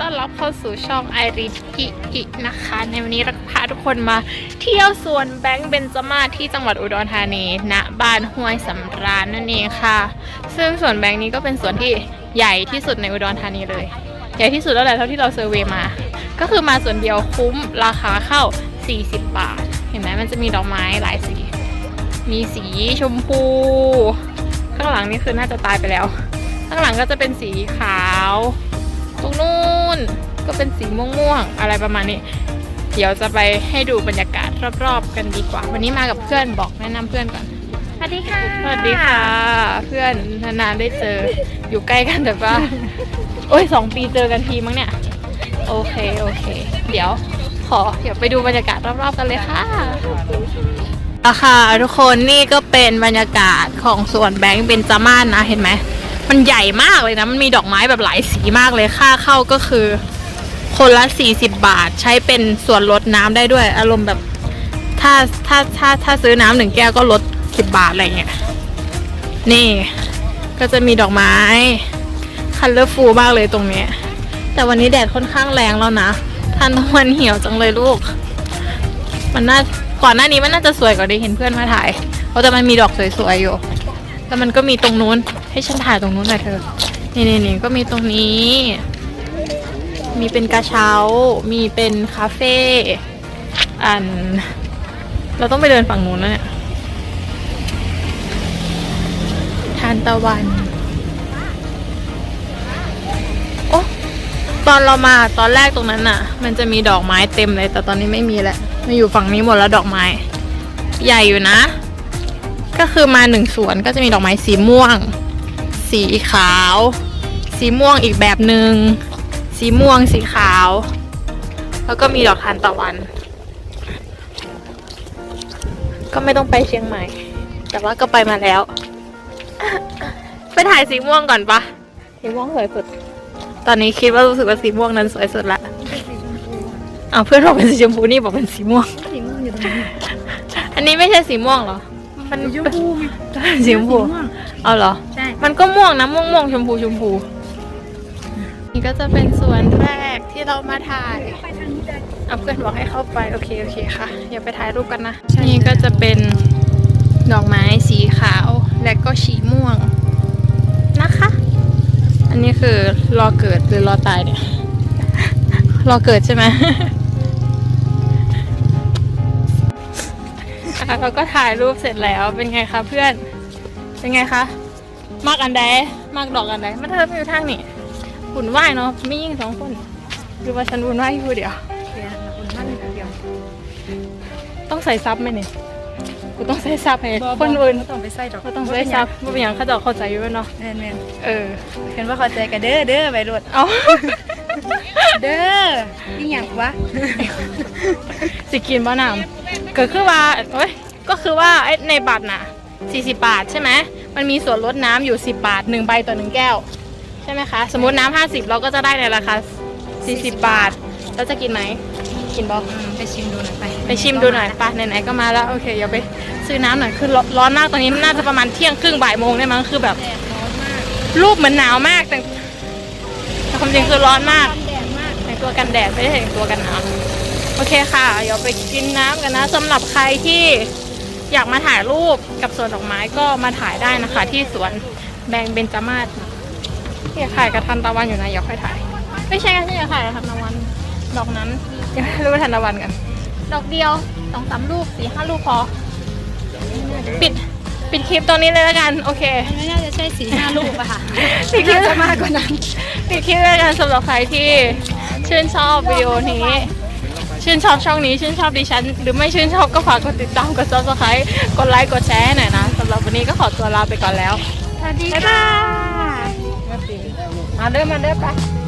ต้อนรับเข้าสู่ช่องไอริกิอินะคะ ในวันนี้เราพาทุกคนมา เที่ยวสวนแบงค์เบนจมาที่จังหวัดอุดรธานีณบ้านห้วยสำราญนั่นเองค่ะ ซึ่งสวนแบงค์นี้ก็เป็นสวนที่ใหญ่ที่สุดในอุดรธานีเลย ใหญ่ที่สุดแล้วแหละเท่าที่เราเซอร์เวย์มา ก็คือมาส่วนเดียวคุ้มราคาเข้า 40 บาท เห็นไหมมันจะมีดอกไม้หลายสี มีสีชมพู ข้างหลังนี่คือน่าจะตายไปแล้ว ข้างหลังก็จะเป็นสีขาว ตรงนู้นก็เป็นสีม่วงๆอะไรประมาณนี้ เดี๋ยวจะไปให้ดูบรรยากาศรอบๆ กันดีกว่า วันนี้มากับเพื่อนบอกแนะนำเพื่อนก่อนสวัสดีค่ะสวัสดีค่ะ เพื่อนนานๆได้เจออยู่ใกล้กันแต่ว่าโอ้ยสองปีเจอกันทีมั้งเนี่ย โอเคโอเค เดี๋ยวขอเดี๋ยวไปดูบรรยากาศรอบๆกันเลยค่ะอะค่ะทุกคนนี่ก็เป็นบรรยากาศของสวนแบงค์เบนจามาศนะเห็นไหม มันใหญ่มากเลยนะ มันมีดอกไม้แบบหลายสีมากเลย ค่าเข้าก็คือ คนละ 40 บาท ใช้เป็นส่วนลดน้ำได้ด้วย อารมณ์แบบ ถ้าถ้าถ้าถ้าซื้อน้ำหนึ่งแก้วก็ลด 10 บาทอะไรเงี้ย นี่ ก็จะมีดอกไม้ คันเลอร์ฟูมากเลยตรงนี้ แต่วันนี้แดดค่อนข้างแรงแล้วนะทันตะวันเหี่ยวจังเลยลูก มันน่า ก่อนหน้านี้มันน่าจะสวยกว่าที่เห็นเพื่อนมาถ่าย เพราะแต่มันมีดอกสวยๆอยู่ แล้วมันก็มีตรงนู้น ให้ฉันถ่ายตรงนู้นหน่อยเธอนี่นี่นี่ก็มีตรงนี้ มีเป็นกระเช้า มีเป็นคาเฟ่อัน เราต้องไปเดินฝั่งนู้นแล้วเนี่ยทานตะวัน โอ้ตอนเรามาตอนแรกตรงนั้นน่ะ มันจะมีดอกไม้เต็มเลย แต่ตอนนี้ไม่มีแล้วมาอยู่ฝั่งนี้หมดแล้วดอกไม้ ใหญ่อยู่นะ ก็คือมาหนึ่งสวนก็จะมีดอกไม้สีม่วง สีขาว สีม่วงอีกแบบหนึง่งสีม่วงสีขาว แล้วก็มีดอกทานตะวัน ก็ไม่ต้องไปเชียงใหม่ แต่ว่าก็ไปมาแล้ว ไปถ่ายสีม่วงก่อนปะสีม่วงสวยสุด ตอนนี้คิดว่ารู้สึกว่าสีม่วงนั้นสวยสุดละเอาวเพื่อนบอกเป็นสีชมพูนี่บอกเป็นสีม่วง สีม่วงอยู่ตรงนี้อันนี้ไม่ใช่สีม่วงเหรอ มันสีชมพูมี สีชมพูเอาเหรอใช่ มันก็ม่วงนะม่วงม่วงชมพูชมพู นี่ก็จะเป็นสวนแรกที่เรามาถ่ายเอาเพื่อนบอกให้เข้าไปโอเคโอเคค่ะเดี๋ยวไปถ่ายรูปกันนะนี่ก็จะเป็นดอกไม้สีขาวและก็สีม่วงนะคะ อันนี้คือรอเกิดหรือรอตายเนี่ยรอเกิดใช่ไหมอะเราก็ถ่ายรูปเสร็จแล้วเป็นไงคะเพื่อน เป็นไงคะ มากอันใดมากดอกอันใดมันเธอไม่อยู่ทางนี่หุ่นไหวายเนาะมียิ่งสองคนหรือว่าฉันหุ่นไหวายอยู่เดียวเดี๋ยวคุณมั่นเดี๋ยว ต้องใส่ซับไหมเนี่ยกูต้องใส่ซับให้คนอื่นเขาต้องไปใส่ดอกก็ต้องใส่ซับว่าเป็นอย่างเขาจะเข้าใจอยู่เนาะแมนแมนเออเห็นว่าเข้าใจกันเด้อเด้อไปรถเอาเด้อนี่อย่างวะสิกินบ้าน้ำก็คือว่าเอ้ยก็คือว่าไอ้ในบัตรน่ะ40 บาทใช่ไหม มันมีส่วนลดน้ำอยู่ 10 บาท1ใบต่อ1แก้ว ใช่ไหมคะ สมมติน้ำ50 เราก็จะได้ในราคา 40 บาท แล้วจะกินไหมกินบอกอืมไปชิมดูหน่อยไปไปชิมดูหน่อยไปไหนๆก็มาแล้วโอเคเดี๋ยวไปซื้อน้ำหน่อยคือร้อนร้อนมากตอนนี้น่าจะประมาณเที่ยงครึ่งบ่ายโมงได้มั้งคือแบบแดดร้อนมากรูปเหมือนหนาวมากแต่แต่ความจริงคือร้อนมากแดดมากแต่งตัวกันแดดไม่ได้แต่งตัวกันหนาวโอเคค่ะ เดี๋ยวไปกินน้ำกันนะสำหรับใครที่ อยากมาถ่ายรูปกับสวนดอกไม้ก็มาถ่ายได้นะคะ ที่สวนแบงเบญจมาศที่ถ่ายกับทันตะวันอยู่นะอยากค่อยถ่าย ไม่ใช่กันที่อยากถ่ายกับทันตะวัน ดอกนั้นยังไม่รู้ว่าทันตะวันกัน ดอกเดียวสองสามลูกสี่ห้าลูกพอ ปิดปิดคลิปตรงนี้เลยแล้วกัน โอเคมันไม่น่าจะใช่สีห้าลูกอะค่ะปิดคลิปจะมากกว่านั้นปิดคลิปแล้วกันสำหรับใครที่ชื่นชอบวิดีโอนี้ ชื่นชอบช่องนี้ชื่นชอบดิฉัน หรือไม่ชื่นชอบก็ฝากกดติดตามกด subscribe กดไลค์กดแชร์ให้หน่อยนะสำหรับวันนี้ก็ขอตัวลาไปก่อนแล้วสวัสดีบ๊ายค่ะบายมาเด้อมาเด้อไปบ